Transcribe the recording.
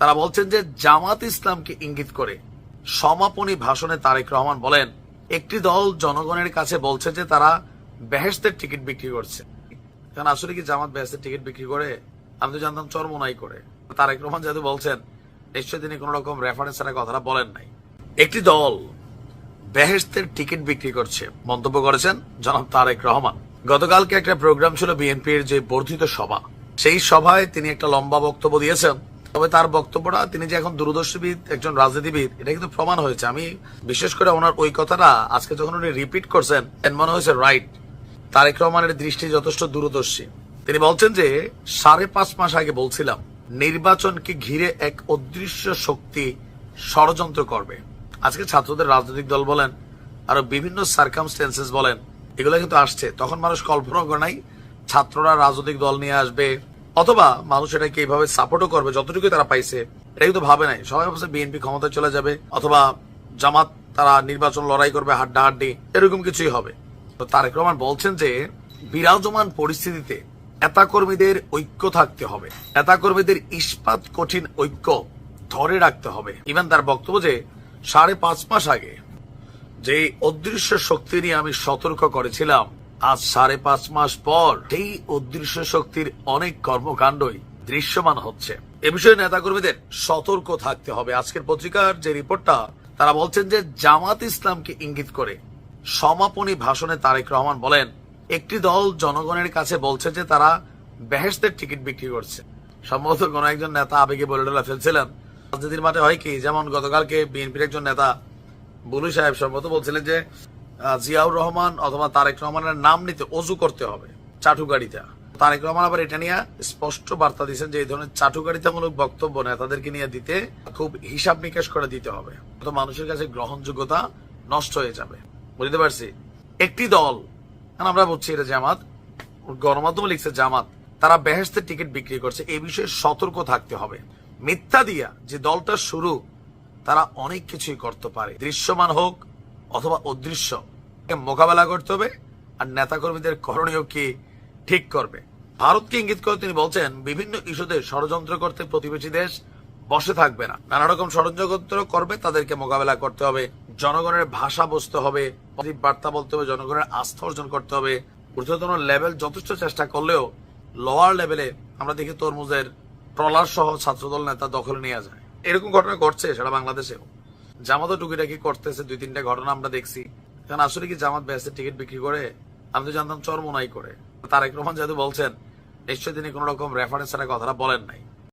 তারা বলছেন যে জামাত ইসলামকে ইঙ্গিত করে সমাপনী ভাষণে তারেক রহমান বলেন, একটি দল জনগণের কাছে বলছে যে তারা বেহেস্তের টিকিট বিক্রি করছে। কারণ আসলে কি জামাত বেহেস্তের টিকিট বিক্রি করে? আমি তো জানতাম চরমোনাই করে। তারেক রহমান যেহেতু বলছেন, নিশ্চয়ই তিনি কোন রকম রেফারেন্স এর কথাটা বলেন নাই। একটি দল বেহেস্তের টিকিট বিক্রি করছে, মন্তব্য করেছেন জনাব তারেক রহমান। গতকালকে একটা প্রোগ্রাম ছিল বিএনপির যে বর্ধিত সভা, সেই সভায় তিনি একটা লম্বা বক্তব্য দিয়েছেন। তবে তার বক্তব্যটা তিনি যে এখন দূরদর্শীবিদ, একজন রাজনীতিবিদ, এটা কিন্তু প্রমাণ হয়েছে। আমি বিশেষ করে ওনার ওই কথাটা আজকে যখন উনি রিপিট করছেন মনে হয়েছে রাইট তারেক রহমানের দৃষ্টি যথেষ্ট দূরদর্শী। তিনি বলছেন যে, সাড়ে পাঁচ মাস আগে বলছিলাম, নির্বাচনকে ঘিরে এক অদৃশ্য শক্তি ষড়যন্ত্র করবে। আজকে ছাত্রদের রাজনৈতিক দল বলেন, আরও বিভিন্ন সার্কামস্টেন্সেস বলেন, এগুলো কিন্তু আসছে। তখন মানুষ কল্পনা করে নাই, ছাত্ররা রাজনৈতিক দল নিয়ে আসবে অথবা মানুষ এটাকে এইভাবে সাপোর্টও করবে যতটুকু তারা পাইছে, এটা কিন্তু ভাবে নাই। সবাই ভাবছে বিএনপি ক্ষমতায় চলে যাবে, অথবা জামাত তারা নির্বাচন লড়াই করবে, হাড্ডাহাড্ডি, এরকম কিছুই হবে। তো তারেক রহমান বলছেন যে, বিরাজমান পরিস্থিতিতে নেতা কর্মীদের ঐক্য থাকতে হবে। নেতা কর্মীদের ইস্পাত কঠিন ঐক্য ধরে রাখতে হবে। ইভেন তার বক্তব্য যে, সাড়ে পাঁচ মাস আগে যে অদৃশ্য শক্তি নিয়ে আমি সতর্ক করেছিলাম আজ সাড়ে পাঁচ মাস পর সেই অদৃশ্য শক্তির অনেক কর্মকাণ্ডই দৃশ্যমান হচ্ছে। এ বিষয়ে নেতাকর্মীদের সতর্ক থাকতে হবে। আজকের পত্রিকার যে রিপোর্টটা, তারা বলছেন যে জামাত ইসলামকে ইঙ্গিত করে সমাপনী ভাষণে তারেক রহমান বলেন, একটি দল জনগণের কাছে বলছে যে তারা বেহেস্তের টিকিট বিক্রি করছে। সম্ভবত কোন একজন নেতা আবেগে বলে টলে ফেলছিলেন। রাজনীতির মাঠে হয় কি, যেমন গতকালকে বিএনপির একজন নেতা বুলু সাহেব সম্ভবত বলছিলেন যে জিয়াউর রহমান অথবা তারেক রহমানের নাম নিতে অজু করতে হবে চাটুকারিতা। তারেক রহমান আবার এটা নিয়ে স্পষ্ট বার্তা দিয়েছেন যে এই ধরনের চাটুকারিতামূলক বক্তব্য নেতাদেরকে নিয়ে দিতে খুব হিসাব নিকাশ করে দিতে হবে। তো মানুষের কাছে গ্রহণযোগ্যতা নষ্ট হয়ে যাবে। বুঝতে পারছি? একটি দল আমরা বুঝছি এটা জামাত, গণমাধ্যমে লিখছে জামাত, তারা বেহেস্তের টিকিট বিক্রি করছে এই বিষয়ে সতর্ক থাকতে হবে। মিথ্যা দিয়া যে দলটা শুরু, তারা অনেক কিছুই করতে পারে। দৃশ্যমান হোক অথবা অদৃশ্য। মোকাবেলা করতে হবে, আর নেতাকর্মীদের করণীয় কি ঠিক করবে। ভারতকে ইঙ্গিত করে তিনি বলছেন, বিভিন্ন ইস্যুতে ষড়যন্ত্র করতে প্রতিবেশী দেশ বসে থাকবে না। নানা রকম ষড়যন্ত্র করবে, তাদেরকে মোকাবেলা করতে হবে, জনগণের ভাষা বুঝতে হবে বার্তা বলতে হবে, জনগণের আস্থা অর্জন করতে হবে। ঊর্ধ্বতন লেভেল যথেষ্ট চেষ্টা করলেও লোয়ার লেভেলে আমরা দেখি তরমুজের ট্রলার সহ ছাত্রদল নেতা দখলে নিয়ে যায়। এরকম ঘটনা ঘটছে সেটা বাংলাদেশেও। জামাতও টুকিটাকি করতেছে, দুই তিনটা ঘটনা আমরা দেখছি। কারণ আসলে কি জামাত ব্যাসের টিকিট বিক্রি করে? আমি তো জানতাম চরমোনাই করে। তারেক রহমান যেহেতু বলছেন, নিশ্চয়ই তিনি কোন রকম রেফারেন্স ছাড়া কথাটা বলেন নাই।